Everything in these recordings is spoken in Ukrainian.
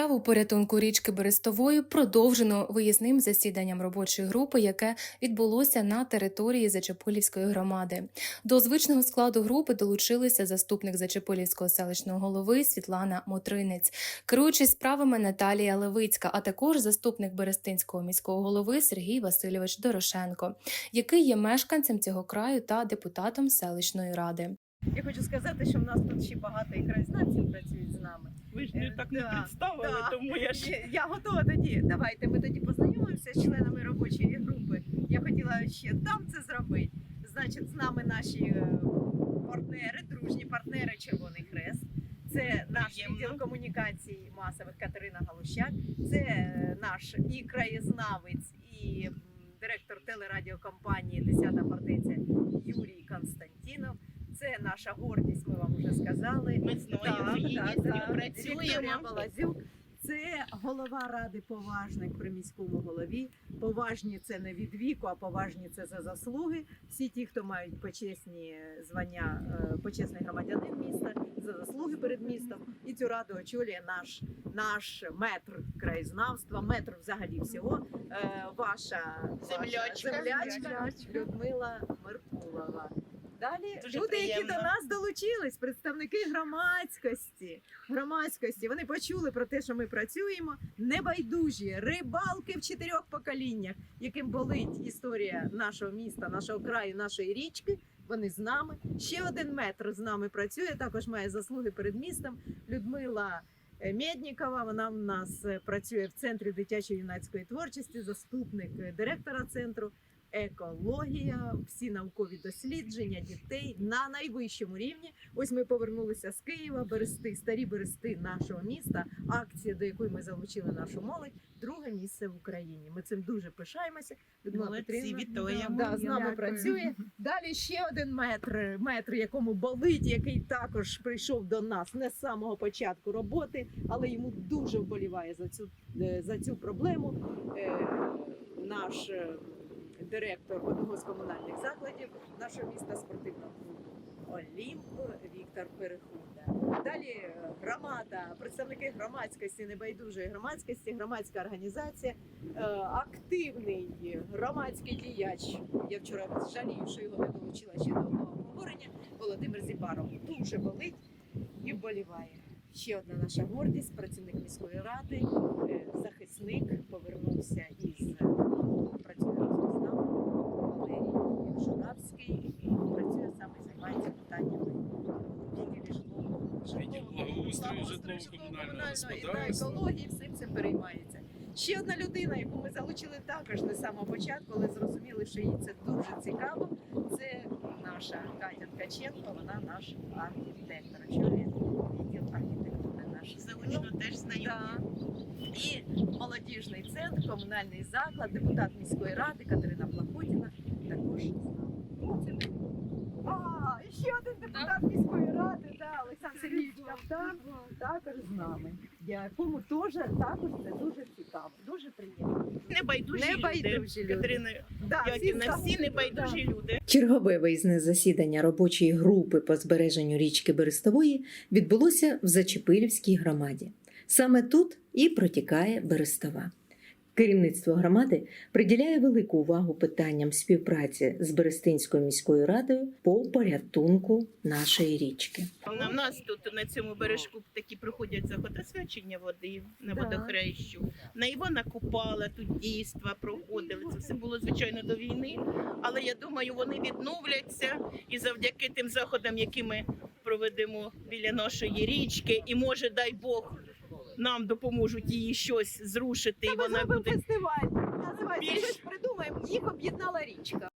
Справу порятунку річки Берестової продовжено виїзним засіданням робочої групи, яке відбулося на території Зачепилівської громади. До звичного складу групи долучилися заступник Зачепилівського селищного голови Світлана Мотринець, керуючись справами Наталія Левицька, а також заступник Берестинського міського голови Сергій Васильович Дорошенко, який є мешканцем цього краю та депутатом селищної ради. Я хочу сказати, що в нас тут ще багато і краєзнавців працюють з нами. Ви ж не Е, так не да, представили, да. тому я ж Я, я готова тоді. Давайте ми тоді познайомимося з членами робочої групи. Я хотіла ще там це зробити. Значить, з нами наші е, партнери, дружні партнери Червоний Хрест. Це наш відділ комунікацій масових Катерина Галущак. Це е, наш і краєзнавець, і директор телерадіокомпанії Десята фортеця Юрій Константінов. Це наша гордість, ми вам вже сказали. ми її так, так. Вікторія. Балазюк. Це голова ради поважних при міському голові. Поважні це не від віку, а поважні це за заслуги. Всі ті, хто мають почесні звання, е, почесний громадянин міста за заслуги перед містом. І цю раду очолює наш наш метр краєзнавства, метр взагалі всього. Е, Ваша Землячка. ваша землячка Людмила Меркулова. Далі Дуже люди, які до нас долучились, представники громадськості. Громадськості вони почули про те, що ми працюємо. Небайдужі рибалки в чотирьох поколіннях, яким болить історія нашого міста, нашого краю, нашої річки. Вони з нами. Ще один метр з нами працює. Також має заслуги перед містом. Людмила е, Меднікова. Вона в нас е, працює в центрі дитячої юнацької творчості, заступник е, директора центру. Екологія, всі наукові дослідження дітей на найвищому рівні. Ось ми повернулися з Києва, берести старі берести нашого міста. Акція, до якої ми залучили нашу молодь, друге місце в Україні. Ми цим дуже пишаємося. Людмила Молодці, Петрівна, вітаємо. Да, з нами Дякую. працює. Далі ще один метр, метр, якому болить, який також прийшов до нас не з самого початку роботи, але йому дуже вболіває за цю е, за цю проблему. Е, Наш е, директор одного з комунальних закладів нашого міста спортивного клубу Олімп Віктор Перехуда. Далі е, громада, представники громадськості, небайдужої громадськості, громадська організація, е, активний громадський діяч. Я вчора жалію, що його не долучила ще до обговорення. Володимир Зібаров дуже болить і вболіває. Ще одна наша гордість, працівник міської ради, е, захисник, повернувся із е, і працює саме займається питаннями відділі житлового благоустрою, житлово-комунального і господарства. екології всім цим переймається. Ще одна людина, яку ми залучили також не з самого початку, але зрозуміли, що їй це дуже цікаво. Це наша Катя Ткаченко, вона наш архітектор. Очолює відділ архітектури наш. Заочно теж знайомі. Да. І молодіжний центр, комунальний заклад, депутат міської ради Катерина Плахотіна також з нами. Це ми. А, і ще один депутат міської ради, да, Олександр Сергійович Кавтан, також з нами. Якому теж також це дуже цікаво, дуже приємно. Небайдужі, Небайдужі люди. люди. Катерина Да, Яківна, всі да. небайдужі люди. Чергове виїзне засідання робочої групи по збереженню річки Берестової відбулося в Зачепилівській громаді. Саме тут і протікає Берестова. Керівництво громади приділяє велику увагу питанням співпраці з Берестинською міською радою по порятунку нашої річки. У нас тут на цьому бережку такі проходять заходи освячення води на водохрещу. На Івана Купала тут дійства проходили. Це все було звичайно до війни. Але я думаю, вони відновляться і завдяки тим заходам, які ми проведемо біля нашої річки, і може, дай Бог, нам допоможуть її щось зрушити, і Та ми вона зробимо буде фестиваль. Називається більш- щось придумаємо. Їх об'єднала річка.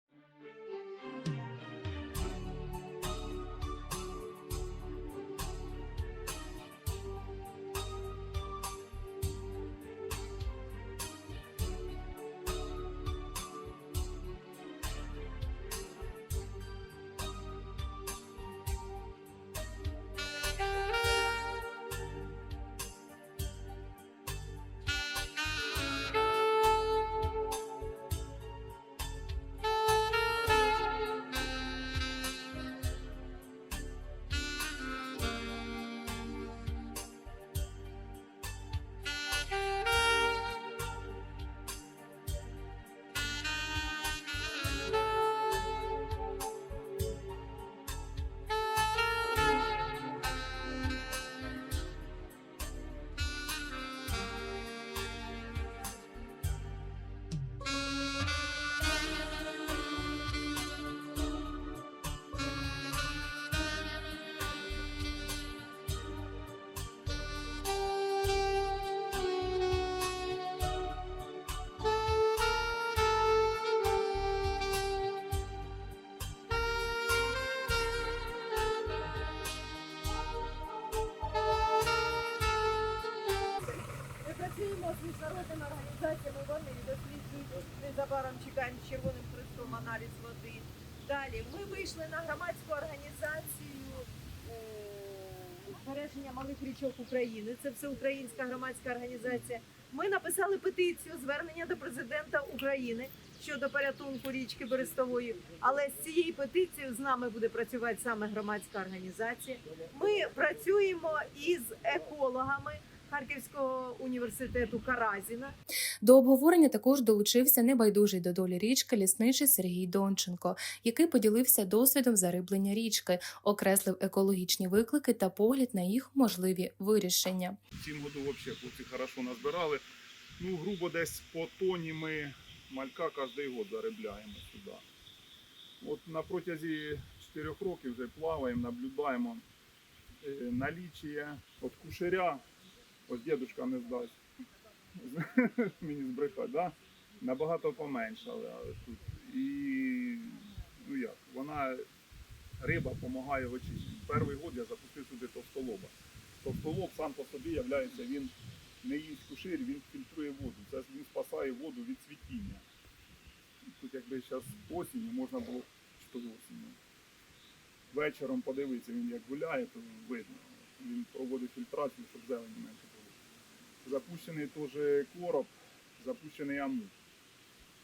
Незабаром чекаємо Червоним Хрестом аналіз води. Далі ми вийшли на громадську організацію е, збереження малих річок України. Це всеукраїнська громадська організація. Ми написали петицію звернення до президента України щодо порятунку річки Берестової. Але з цією петицією з нами буде працювати саме громадська організація. Ми працюємо із екологами Харківського університету Каразіна. До обговорення також долучився небайдужий до долі річки лісничий Сергій Донченко, який поділився досвідом зариблення річки, окреслив екологічні виклики та погляд на їх можливі вирішення. Цім году взагалі хлопці хорошо назбирали. Ну, грубо десь по тоні ми малька кожен год заробляємо сюди. От на протязі 4 років вже плаваємо, наблюдаємо е, от кушаря, ось дідушка не здасть. Мені збрехать, да? набагато поменшали але тут. І ну як, вона риба допомагає в. Перший год я запустив сюди товстолоба. Товстолоб сам по собі являється, він не їсть кушир, він фільтрує воду. Це він спасає воду від цвітіння. Тут якби зараз осінь, можна було що осінню. Вечором подивитися, він як гуляє, то видно. Він проводить фільтрацію, щоб зелені менше було. Запущений теж короб, запущений амур.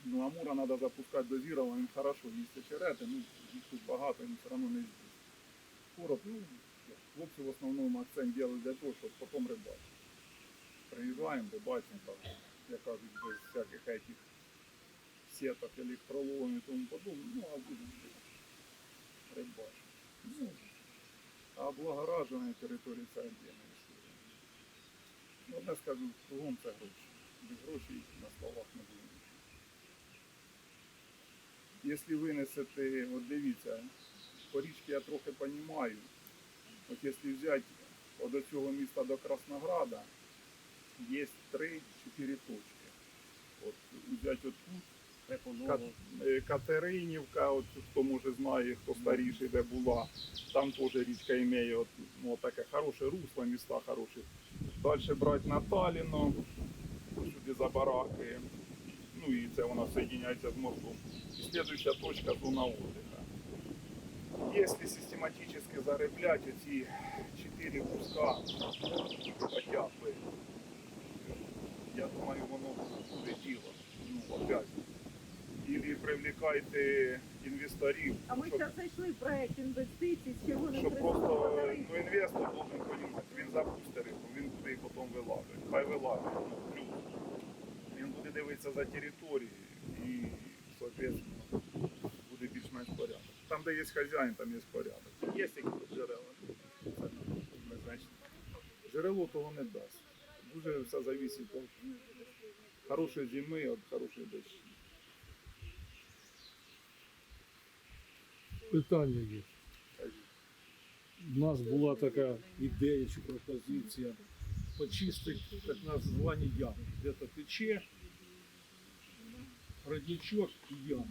Ну, амура треба запускати дозировано, він хорошо їсть очерети, ну їх тут багато, він все одно не з'їсть. Короб, ну, хлопці в основному акцент роблять для того, щоб потім рибачити. Приїжджаємо, рибачимо, там, як кажуть, без всяких этих сеток, електроловів і тому подобне, ну, а будемо рибачити. Ну, а облагоражена територія це. Ну, Одне скажу, кругом це гроші. Без грошей на словах не буде. Якщо винесете, от дивіться, по річці я трохи розумію, от якщо взяти до цього міста до Краснограда, є 3-4 точки. От взяти от тут, е, Катеринівка, от хто може знає, хто старіший, де була, там теж річка має от, ну, таке хороше русло, міста хороші. Далі брати Наталіно, сюди за бараки, ну і це вона соєдиняється з мостом. И следующая точка зона отдыха. Если систематически зароблять эти четыре куска хотя бы, я думаю, воно буде діло. Ну, опять. Или привлекайте інвесторів, А ми щоб, зараз знайшли проект інвестицій з Червоним щоб Хрестом. просто Подарунок. ну, інвестор должен поїхати. Він Хай. Ну, плюс. Він буде дивитися за територією і, соответственно, буде більш-менш порядок. Там, де є хазяїн, там є порядок. Є які джерела. Це незначно. Джерело того не дасть. Дуже все залежить від хорошої зими, від хорошої дощі. Питання є. У нас була така ідея чи пропозиція почистити так названі ями. Де-то тече родничок і ямка.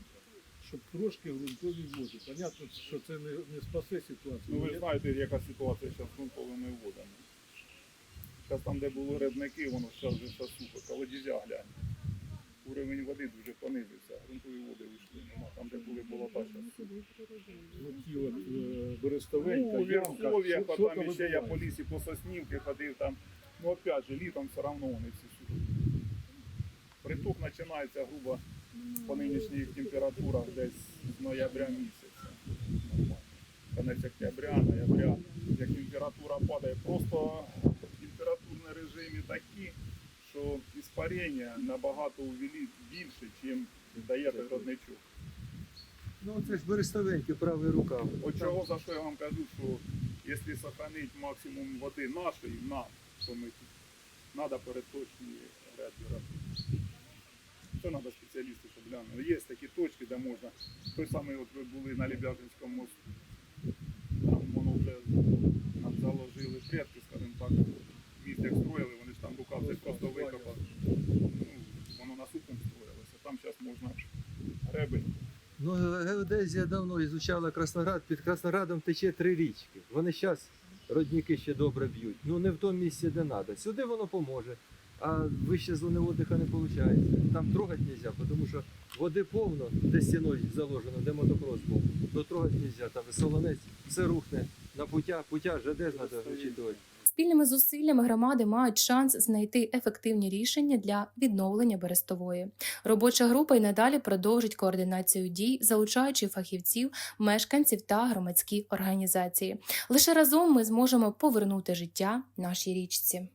Щоб трошки ґрунтові води. Понятно, що це не, не спасе ситуацію. Ну ви знаєте, яка ситуація зараз з грунтовими водами. Зараз там, де були рибники, воно зараз вже все сухо. Колодязя глянь. Уровень води дуже понизився, грунтові води вийшли. Нема. Там, де були болота, зараз от е, Берестовенька, Ну, в ямка. Верхов'ях, що- а що там там ще я по лісі, по Соснівки ходив там. Ну опять же, літом все одно вони всі сухі. Приток починається грубо по нинішніх температурах десь з ноября місяця. Конець октября, ноября. Як температура падає, просто температурні режими такі, що іспарення набагато більше, ніж дає родничок. Ну, це ж Берестовеньки, правий рукав. От чого за що я вам кажу, що якщо сохранити максимум води нашої, нам, то ми тут треба передточні грязі робити. Це треба спеціалісти, щоб глянули. Є такі точки, де можна. Той самий, от ви були на Лебяжинському мосту. Там воно вже нам заложили предки, скажімо так. Міст як строїли, вони ж там рукавці просто викопали. Ну, воно на сухом строїлося. Там зараз можна гребень. Ну, геодезія давно ізучала Красноград. Під Красноградом тече три річки. Вони зараз родники ще добре б'ють. Ну не в тому місці, де треба. Сюди воно поможе. а вище зони отдиха не виходить. Там трогати не можна, тому що води повно, де стіною заложено, де мотокрос був, то трогати не можна, там солонець, все рухне на путя, путя ЖД треба вичитувати. Спільними зусиллями громади мають шанс знайти ефективні рішення для відновлення Берестової. Робоча група й надалі продовжить координацію дій, залучаючи фахівців, мешканців та громадські організації. Лише разом ми зможемо повернути життя нашій річці.